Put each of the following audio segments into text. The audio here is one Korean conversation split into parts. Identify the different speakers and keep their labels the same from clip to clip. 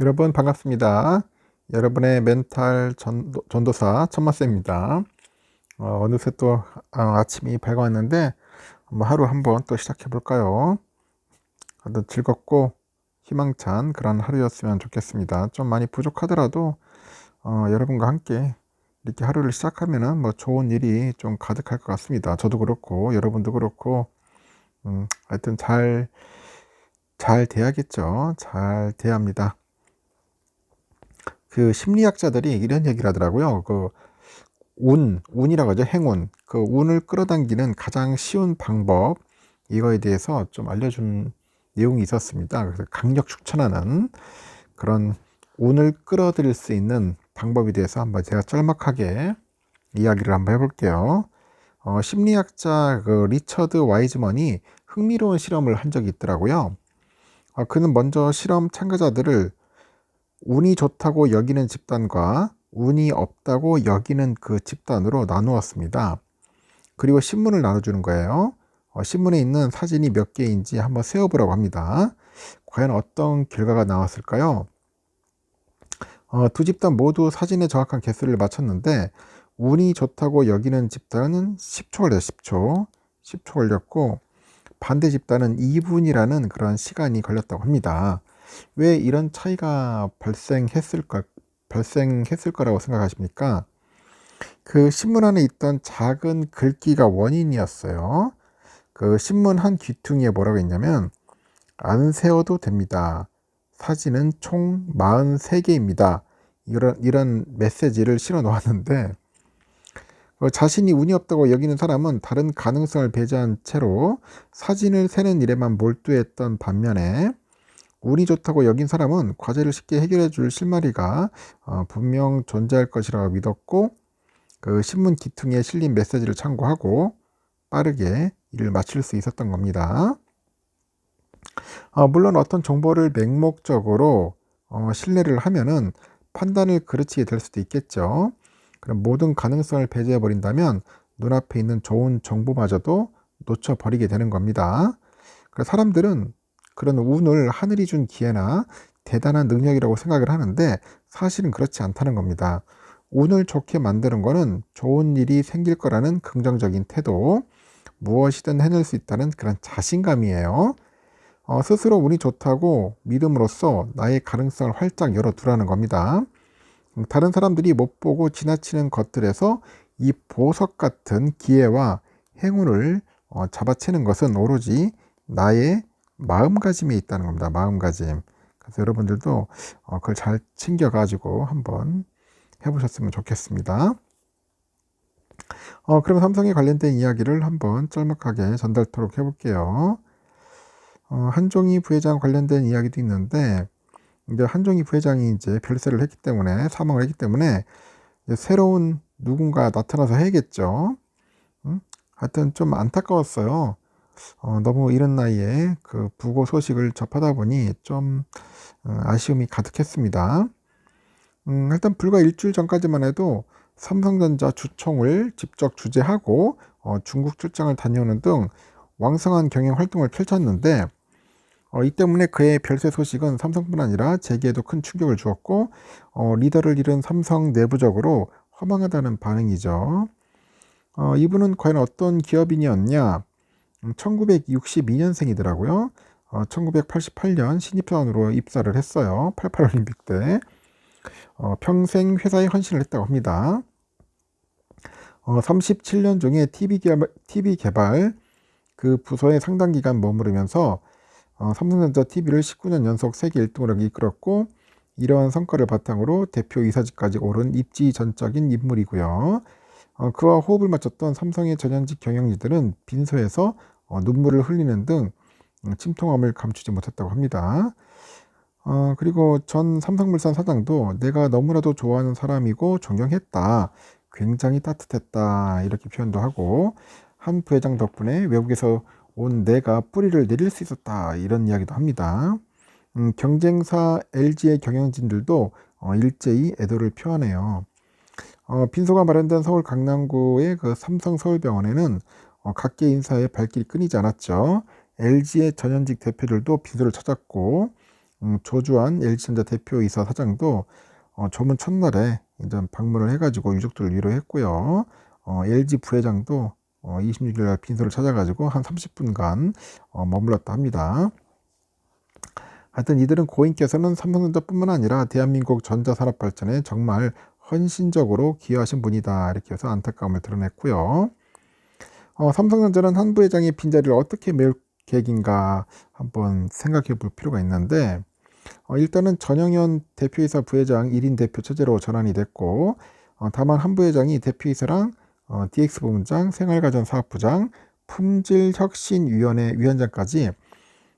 Speaker 1: 여러분 반갑습니다. 여러분의 멘탈 전도, 전도사 천마쌤입니다. 어, 느새 또 아, 아침이 밝아왔는데 뭐 하루 한번 또 시작해 볼까요? 아주 즐겁고 희망찬 그런 하루였으면 좋겠습니다. 좀 많이 부족하더라도 어, 여러분과 함께 이렇게 하루를 시작하면은 뭐 좋은 일이 좀 가득할 것 같습니다. 저도 그렇고 여러분도 그렇고 음, 하여튼 잘잘 돼야겠죠. 잘 돼야 합니다. 그 심리학자들이 이런 얘기를 하더라고요. 그 운, 운이라고 하죠. 행운. 그 운을 끌어당기는 가장 쉬운 방법 이거에 대해서 좀 알려준 내용이 있었습니다. 그래서 강력 추천하는 그런 운을 끌어들일 수 있는 방법에 대해서 한번 제가 짤막하게 이야기를 한번 해볼게요. 어, 심리학자 그 리처드 와이즈먼이 흥미로운 실험을 한 적이 있더라고요. 어, 그는 먼저 실험 참가자들을 운이 좋다고 여기는 집단과 운이 없다고 여기는 그 집단으로 나누었습니다. 그리고 신문을 나눠주는 거예요. 어, 신문에 있는 사진이 몇 개인지 한번 세어보라고 합니다. 과연 어떤 결과가 나왔을까요? 어, 두 집단 모두 사진의 정확한 개수를 맞췄는데 운이 좋다고 여기는 집단은 10초 걸려 10초 10초 걸렸고 반대 집단은 2분이라는 그런 시간이 걸렸다고 합니다. 왜 이런 차이가 발생했을까, 발생했을 거라고 생각하십니까? 그 신문 안에 있던 작은 글귀가 원인이었어요. 그 신문 한 귀퉁이에 뭐라고 했냐면, 안 세워도 됩니다. 사진은 총 43개입니다. 이런, 이런 메시지를 실어 놓았는데, 어, 자신이 운이 없다고 여기는 사람은 다른 가능성을 배제한 채로 사진을 세는 일에만 몰두했던 반면에 운이 좋다고 여긴 사람은 과제를 쉽게 해결해 줄 실마리가 어, 분명 존재할 것이라고 믿었고 그 신문 기퉁에 실린 메시지를 참고하고 빠르게 일을 마칠 수 있었던 겁니다. 어, 물론 어떤 정보를 맹목적으로 어, 신뢰를 하면은 판단을 그르치게 될 수도 있겠죠. 그럼 모든 가능성을 배제해 버린다면 눈앞에 있는 좋은 정보마저도 놓쳐버리게 되는 겁니다. 사람들은 그런 운을 하늘이 준 기회나 대단한 능력이라고 생각을 하는데 사실은 그렇지 않다는 겁니다. 운을 좋게 만드는 것은 좋은 일이 생길 거라는 긍정적인 태도, 무엇이든 해낼 수 있다는 그런 자신감이에요. 어, 스스로 운이 좋다고 믿음으로써 나의 가능성을 활짝 열어두라는 겁니다. 음, 다른 사람들이 못 보고 지나치는 것들에서 이 보석 같은 기회와 행운을 어, 잡아채는 것은 오로지 나의 마음가짐에 있다는 겁니다. 마음가짐. 그래서 여러분들도 어, 그걸 잘 챙겨가지고 한번 해보셨으면 좋겠습니다. 어, 그럼 삼성에 관련된 이야기를 한번 짤막하게 전달토록 해볼게요. 어, 한종희 부회장 관련된 이야기도 있는데, 이제 한종희 부회장이 이제 별세를 했기 때문에, 사망을 했기 때문에, 새로운 누군가 나타나서 해야겠죠. 음? 하여튼 좀 안타까웠어요. 어, 너무 이른 나이에 그 부고 소식을 접하다 보니 좀 어, 아쉬움이 가득했습니다. 음, 일단 불과 일주일 전까지만 해도 삼성전자 주총을 직접 주재하고 어, 중국 출장을 다녀오는 등 왕성한 경영 활동을 펼쳤는데 어, 이 때문에 그의 별세 소식은 삼성뿐 아니라 재계에도 큰 충격을 주었고 어, 리더를 잃은 삼성 내부적으로 허망하다는 반응이죠. 어, 이분은 과연 어떤 기업인이었냐? 1962년생이더라고요. 어, 1988년 신입사원으로 입사를 했어요. 88올림픽 때. 어, 평생 회사에 헌신을 했다고 합니다. 어, 37년 중에 TV 개발, TV 개발 그 부서에 상당 기간 머무르면서 어, 삼성전자 TV를 19년 연속 세계 1등으로 이끌었고 이러한 성과를 바탕으로 대표 이사직까지 오른 입지 전적인 인물이고요. 어, 그와 호흡을 맞췄던 삼성의 전현직 경영진들은 빈소에서 어, 눈물을 흘리는 등 음, 침통함을 감추지 못했다고 합니다. 어, 그리고 전 삼성물산 사장도 내가 너무나도 좋아하는 사람이고 존경했다. 굉장히 따뜻했다. 이렇게 표현도 하고 한 부회장 덕분에 외국에서 온 내가 뿌리를 내릴 수 있었다. 이런 이야기도 합니다. 음, 경쟁사 LG의 경영진들도 어, 일제히 애도를 표하네요. 어, 빈소가 마련된 서울 강남구의 그 삼성 서울병원에는 어, 각계 인사의 발길이 끊이지 않았죠. LG의 전현직 대표들도 빈소를 찾았고 음, 조주환 LG전자 대표이사 사장도 어, 조문 첫날에 이제 방문을 해가지고 유족들을 위로했고요. 어, LG 부회장도 어, 26일 날 빈소를 찾아가지고 한 30분간 어, 머물렀다 합니다. 하여튼 이들은 고인께서는 삼성전자뿐만 아니라 대한민국 전자산업 발전에 정말 헌신적으로 기여하신 분이다 이렇게 해서 안타까움을 드러냈고요. 어, 삼성전자는 한 부회장의 빈자리를 어떻게 메울 계획인가 한번 생각해 볼 필요가 있는데 어, 일단은 전영현 대표이사 부회장 1인 대표 체제로 전환이 됐고 어, 다만 한 부회장이 대표이사랑 어, DX 부문장, 생활가전 사업부장, 품질혁신위원회 위원장까지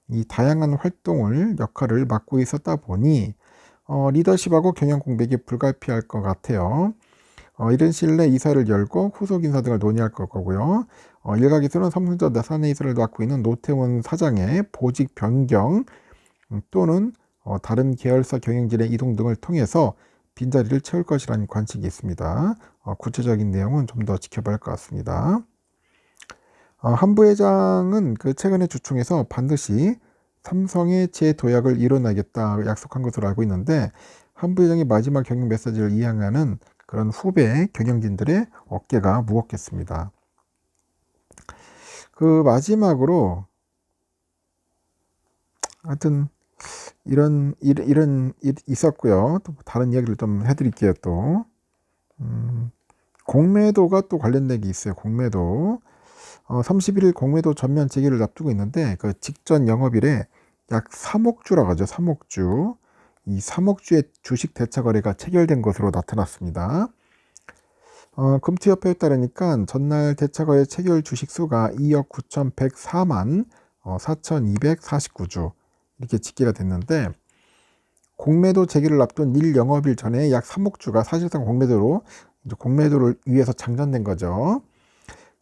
Speaker 1: 이 다양한 활동을 역할을 맡고 있었다 보니 어, 리더십하고 경영 공백이 불가피할 것 같아요. 어, 이런 시일 내 이사를 열고 후속 인사 등을 논의할 거고요. 어, 일각에서는 삼성전자 사내 이사를 맡고 있는 노태원 사장의 보직 변경 음, 또는 어, 다른 계열사 경영진의 이동 등을 통해서 빈자리를 채울 것이라는 관측이 있습니다. 어, 구체적인 내용은 좀 더 지켜봐야 할 것 같습니다. 어, 한 부 회장은 그 최근에 주총에서 반드시 삼성의 재도약을 이뤄내겠다 약속한 것으로 알고 있는데 한 부 회장이 마지막 경영 메시지를 이행하는 그런 후배 경영진들의 어깨가 무겁겠습니다. 그 마지막으로 하여튼 이런 일, 이런 일 있었고요. 또 다른 이야기를 좀 해드릴게요. 또 음, 공매도가 또 관련된 게 있어요. 공매도 어, 31일 공매도 전면 재개를 앞두고 있는데 그 직전 영업일에 약 3억 주라고 하죠. 3억 주. 이 3억 주의 주식 대차 거래가 체결된 것으로 나타났습니다. 어, 금투협회에 따르니까 전날 대차 거래 체결 주식 수가 2억 9,104만 어, 4,249주 이렇게 집계가 됐는데 공매도 재개를 앞둔 일 영업일 전에 약 3억 주가 사실상 공매도로 공매도를 위해서 장전된 거죠.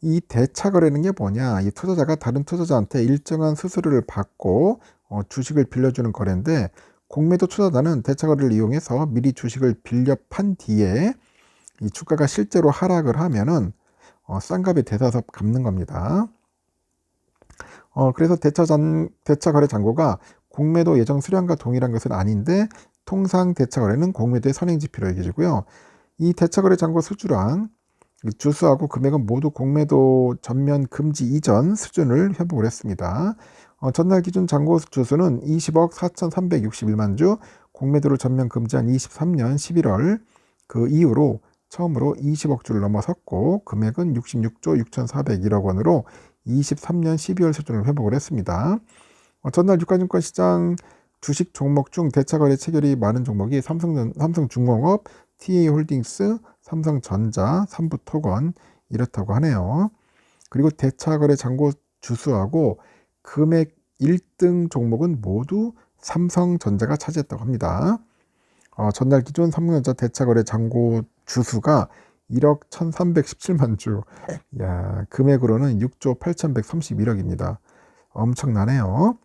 Speaker 1: 이 대차 거래는 게 뭐냐? 이 투자자가 다른 투자자한테 일정한 수수료를 받고 어, 주식을 빌려주는 거래인데 공매도 투자자는 대차 거래를 이용해서 미리 주식을 빌려 판 뒤에 이 주가가 실제로 하락을 하면은 어, 싼 값에 대사서 갚는 겁니다. 어, 그래서 대차 잔, 대차 거래 잔고가 공매도 예정 수량과 동일한 것은 아닌데 통상 대차 거래는 공매도의 선행 지표로 여겨지고요. 이 대차 거래 잔고 수주랑 주수하고 금액은 모두 공매도 전면 금지 이전 수준을 회복을 했습니다. 어, 전날 기준 잔고 주수는 20억 4,361만 주, 공매도를 전면 금지한 23년 11월 그 이후로 처음으로 20억 주를 넘어섰고 금액은 66조 6,401억 원으로 23년 12월 수준을 회복을 했습니다. 어, 전날 유가증권 시장 주식 종목 중 대차 거래 체결이 많은 종목이 삼성, 삼성중공업, TA홀딩스, 삼성전자, 삼부토건 이렇다고 하네요. 그리고 대차 거래 잔고 주수하고 금액 1등 종목은 모두 삼성전자가 차지했다고 합니다. 어, 전날 기존 삼성전자 대차 거래 잔고 주수가 1억 1317만 주. 야, 금액으로는 6조 8131억입니다. 엄청나네요.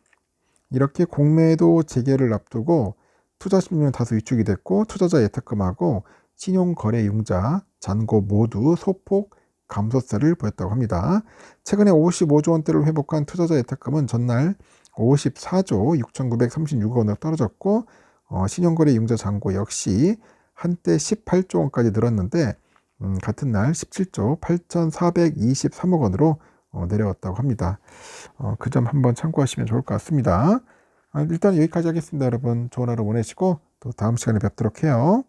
Speaker 1: 이렇게 공매도 재개를 앞두고 투자 심리는 다소 위축이 됐고 투자자 예탁금하고 신용거래융자, 잔고 모두 소폭 감소세를 보였다고 합니다. 최근에 55조 원대를 회복한 투자자 예탁금은 전날 54조 6,936억 원으로 떨어졌고 어, 신용거래 융자 잔고 역시 한때 18조 원까지 늘었는데 음, 같은 날 17조 8,423억 원으로 어, 내려왔다고 합니다. 어, 그 점 한번 참고하시면 좋을 것 같습니다. 아, 일단 여기까지 하겠습니다. 여러분 좋은 하루 보내시고 또 다음 시간에 뵙도록 해요.